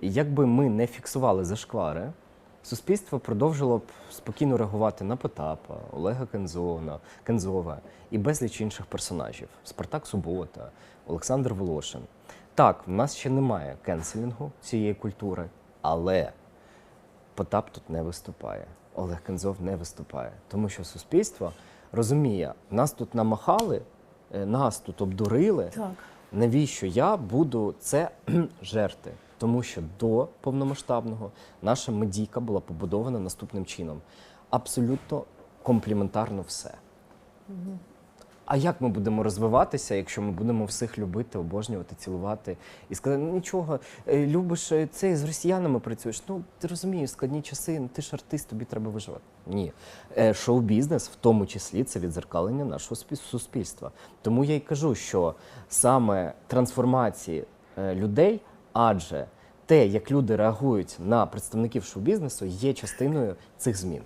І якби ми не фіксували зашквари, суспільство продовжило б спокійно реагувати на Потапа, Олега Кензона, Кензова і безліч інших персонажів: Спартак Субота, Олександр Волошин. Так, в нас ще немає кенселінгу цієї культури, але Потап тут не виступає. Олег Кензов не виступає. Тому що суспільство розуміє, нас тут намахали, е, нас тут обдурили. Так. Навіщо я буду це жерти? Тому що до повномасштабного наша медійка була побудована наступним чином: абсолютно компліментарно все. А як ми будемо розвиватися, якщо ми будемо всіх любити, обожнювати, цілувати і сказати, ну нічого, е, любиш е, це з росіянами працюєш? Ну ти розумієш, складні часи, ну, ти ж артист, тобі треба виживати. Ні, Е, шоу-бізнес, в тому числі, це відзеркалення нашого суспільства. Тому я й кажу, що саме трансформації людей, адже те, як люди реагують на представників шоу-бізнесу, є частиною цих змін.